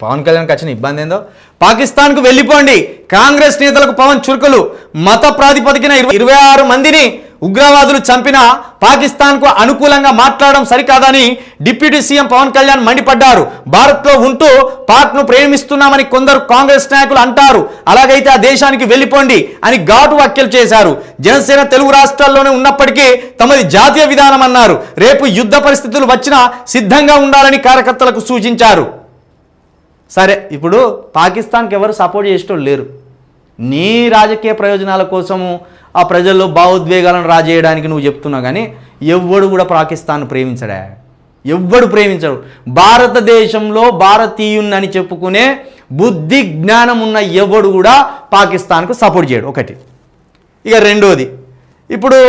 పవన్ కళ్యాణ్కి వచ్చిన ఇబ్బంది ఏందో? పాకిస్తాన్కు వెళ్ళిపోండి. కాంగ్రెస్ నేతలకు పవన్ చురుకులు. మత ప్రాతిపదికన ఇరవై ఇరవై ఆరు మందిని ఉగ్రవాదులు చంపిన పాకిస్తాన్కు అనుకూలంగా మాట్లాడడం సరికాదని డిప్యూటీ సీఎం పవన్ కళ్యాణ్ మండిపడ్డారు. భారత్లో ఉంటూ పాక్ను ప్రేమిస్తున్నామని కొందరు కాంగ్రెస్ నాయకులు అంటారు. అలాగైతే ఆ దేశానికి వెళ్ళిపోండి అని ఘాటు వ్యాఖ్యలు చేశారు. జనసేన తెలుగు రాష్ట్రాల్లోనే ఉన్నప్పటికీ తమది జాతీయ విధానం అన్నారు. రేపు యుద్ధ పరిస్థితులు వచ్చినా సిద్ధంగా ఉండాలని కార్యకర్తలకు సూచించారు. సరే ఇప్పుడు పాకిస్తాన్కి ఎవరు సపోర్ట్ చేసేటోళ్ళు లేరు. నీ రాజకీయ ప్రయోజనాల కోసము ఆ ప్రజల్లో భావోద్వేగాలను రాజేయడానికి నువ్వు చెప్తున్నావు కానీ ఎవ్వడు కూడా పాకిస్తాన్ ప్రేమించడా? ఎవ్వడు ప్రేమించడు. భారతదేశంలో భారతీయున్నని చెప్పుకునే బుద్ధి జ్ఞానం ఉన్న ఎవడు కూడా పాకిస్తాన్కు సపోర్ట్ చేయడు. ఒకటి. ఇక రెండోది. ఇప్పుడు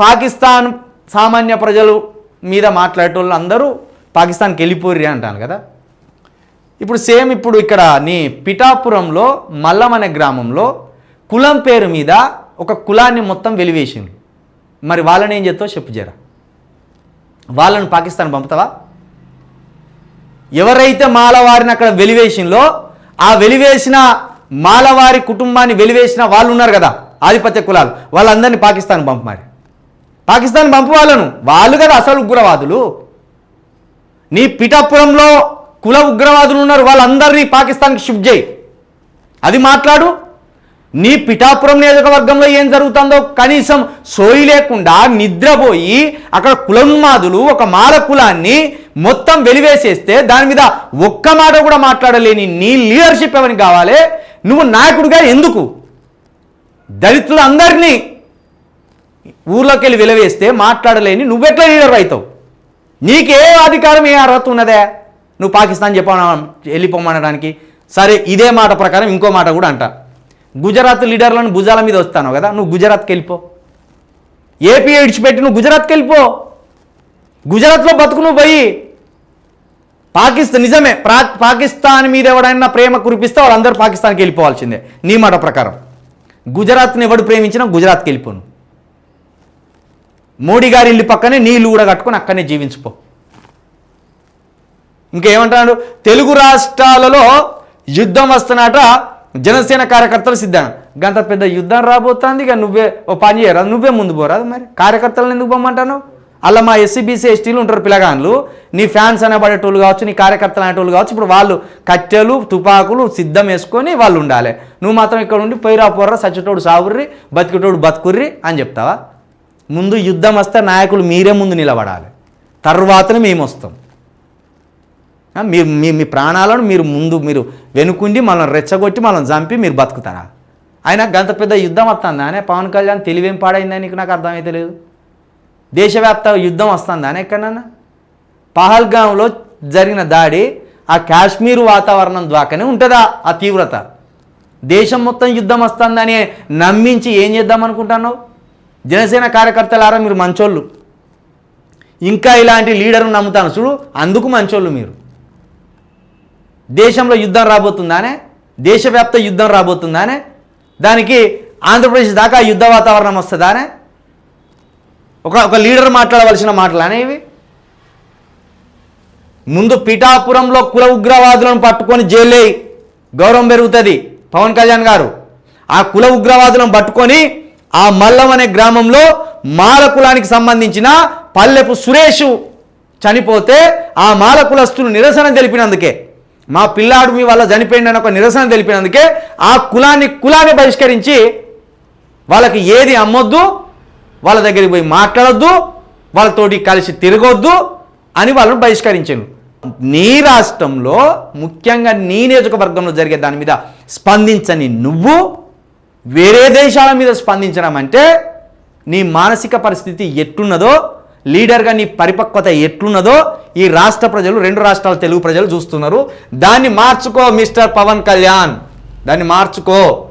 పాకిస్తాన్ సామాన్య ప్రజలు మీద మాట్లాడేటోళ్ళు అందరూ పాకిస్తాన్కి వెళ్ళిపోర్రి అంటాను కదా. ఇప్పుడు సేమ్ ఇప్పుడు ఇక్కడ నీ పిఠాపురంలో మల్లం అనే గ్రామంలో కులం పేరు మీద ఒక కులాన్ని మొత్తం వెలివేసింది. మరి వాళ్ళని ఏం చేస్తావు? చెప్పు జరా. వాళ్ళను పాకిస్తాన్ పంపుతావా? ఎవరైతే మాలవారిని అక్కడ వెలివేసిందో ఆ వెలివేసిన మాలవారి కుటుంబాన్ని వెలివేసిన వాళ్ళు ఉన్నారు కదా ఆధిపత్య కులాలు వాళ్ళందరినీ పాకిస్తాన్ పంపు మరి. పాకిస్తాన్ పంపు వాళ్ళను. వాళ్ళు కదా అసలు ఉగ్రవాదులు. నీ పిఠాపురంలో కుల ఉగ్రవాదులు ఉన్నారు వాళ్ళందరినీ పాకిస్తాన్కి షిఫ్ట్ చేయి. అది మాట్లాడు. నీ పిఠాపురం నియోజకవర్గంలో ఏం జరుగుతుందో కనీసం సోయి లేకుండా నిద్రపోయి అక్కడ కులన్మాదులు ఒక మాల కులాన్ని మొత్తం వెలివేసేస్తే దాని మీద ఒక్క మాట కూడా మాట్లాడలేని నీ లీడర్షిప్ ఎవరికి కావాలి? నువ్వు నాయకుడిగా ఎందుకు? దళితులందరినీ ఊర్లోకి వెళ్ళి వెలివేస్తే మాట్లాడలేని నువ్వెట్లా లీడర్ అవుతావు? నీకే అధికారం ఏ అర్హత ఉన్నదే? నువ్వు పాకిస్తాన్ చెప్ప వెళ్ళిపోమనడానికి. సరే ఇదే మాట ప్రకారం ఇంకో మాట కూడా అంట. గుజరాత్ లీడర్లను భుజాల మీద వస్తాను కదా నువ్వు గుజరాత్కి వెళ్ళిపో. ఏపీ ఇడిచిపెట్టి నువ్వు గుజరాత్కి వెళ్ళిపో. గుజరాత్లో బతుకు నువ్వు పోయి. పాకిస్తాన్ నిజమే ప్రా పాకిస్తాన్ మీద ఎవడైనా ప్రేమ కురిపిస్తే వాళ్ళందరూ పాకిస్తాన్కి వెళ్ళిపోవాల్సిందే. నీ మాట ప్రకారం. గుజరాత్ని ఎవడు ప్రేమించినా గుజరాత్కి వెళ్ళిపోను మోడీ గారి ఇల్లు పక్కనే నీళ్ళు కూడా కట్టుకొని అక్కడనే జీవించిపో. ఇంకేమంటున్నాడు? తెలుగు రాష్ట్రాలలో యుద్ధం వస్తున్నట జనసేన కార్యకర్తలు సిద్ధం. గంత పెద్ద యుద్ధం రాబోతుంది ఇక నువ్వే ఓ పని చేయరా? నువ్వే ముందు పోరాదు మరి? కార్యకర్తలను ఎందుకు పొమ్మంటాను అలా మా ఎస్సీబీసీ ఎస్టీలు ఉంటారు పిల్లగాన్లు. నీ ఫ్యాన్స్ అనేబడేటోళ్ళు కావచ్చు నీ కార్యకర్తలు అనేటోళ్ళు కావచ్చు ఇప్పుడు వాళ్ళు కట్టెలు తుపాకులు సిద్ధం వేసుకొని వాళ్ళు ఉండాలి. నువ్వు మాత్రం ఇక్కడ ఉండి పోయిరా పోర్రా సచ్చటోడు సావుర్రి బతికేటోడు బతుకుర్రి అని చెప్తావా? ముందు యుద్ధం వస్తే నాయకులు మీరే ముందు నిలబడాలి. తర్వాతనే మేము వస్తాం మీరు మీ మీ ప్రాణాలను మీరు ముందు మీరు వెనుకుండి మనం రెచ్చగొట్టి మనం చంపి మీరు బతుకుతారా? అయినా గంత పెద్ద యుద్ధం వస్తుందా? అనే పవన్ కళ్యాణ్ తెలివేం పాడైందని నీకు? నాకు అర్థమైతే లేదు. దేశవ్యాప్త యుద్ధం వస్తుందా? అని ఎక్కడన్నా? పహల్గాంలో జరిగిన దాడి ఆ కాశ్మీర్ వాతావరణం ద్వాకానే ఉంటుందా ఆ తీవ్రత? దేశం మొత్తం యుద్ధం వస్తుందని నమ్మించి ఏం చేద్దాం అనుకుంటున్నావు? జనసేన కార్యకర్తలారా మీరు మంచోళ్ళు. ఇంకా ఇలాంటి లీడర్ను నమ్ముతాను. చూడు అందుకు మంచోళ్ళు మీరు. దేశంలో యుద్ధం రాబోతుందానే? దేశవ్యాప్త యుద్ధం రాబోతుందానే? దానికి ఆంధ్రప్రదేశ్ దాకా యుద్ధ వాతావరణం వస్తుందానే? ఒక ఒక లీడర్ మాట్లాడవలసిన మాటలు అనేవి ముందు పిఠాపురంలో కుల ఉగ్రవాదులను పట్టుకొని జైలే గౌరవం పెరుగుతుంది. పవన్ కళ్యాణ్ గారు ఆ కుల ఉగ్రవాదులను పట్టుకొని ఆ మల్లం అనే గ్రామంలో మాల కులానికి సంబంధించిన పల్లెపు సురేష్ చనిపోతే ఆ మాల కులస్తులు నిరసన తెలిపినందుకే మా పిల్లాడు మీ వల్ల చనిపోయిందని ఒక నిరసన తెలిపినందుకే ఆ కులాన్ని కులాన్ని బహిష్కరించి వాళ్ళకి ఏది అమ్మొద్దు వాళ్ళ దగ్గరికి పోయి మాట్లాడొద్దు వాళ్ళతోటి కలిసి తిరగొద్దు అని వాళ్ళని బహిష్కరించాను నీ రాష్ట్రంలో ముఖ్యంగా నీ నియోజకవర్గంలో జరిగే దాని మీద స్పందించని నువ్వు వేరే దేశాల మీద స్పందించడం అంటే నీ మానసిక పరిస్థితి ఎట్లున్నదో లీడర్గా నీ పరిపక్వత ఎట్లున్నదో ఈ రాష్ట్ర ప్రజలు రెండు రాష్ట్రాల తెలుగు ప్రజలు చూస్తున్నారు. దాన్ని మార్చుకో మిస్టర్ పవన్ కళ్యాణ్. దాన్ని మార్చుకో.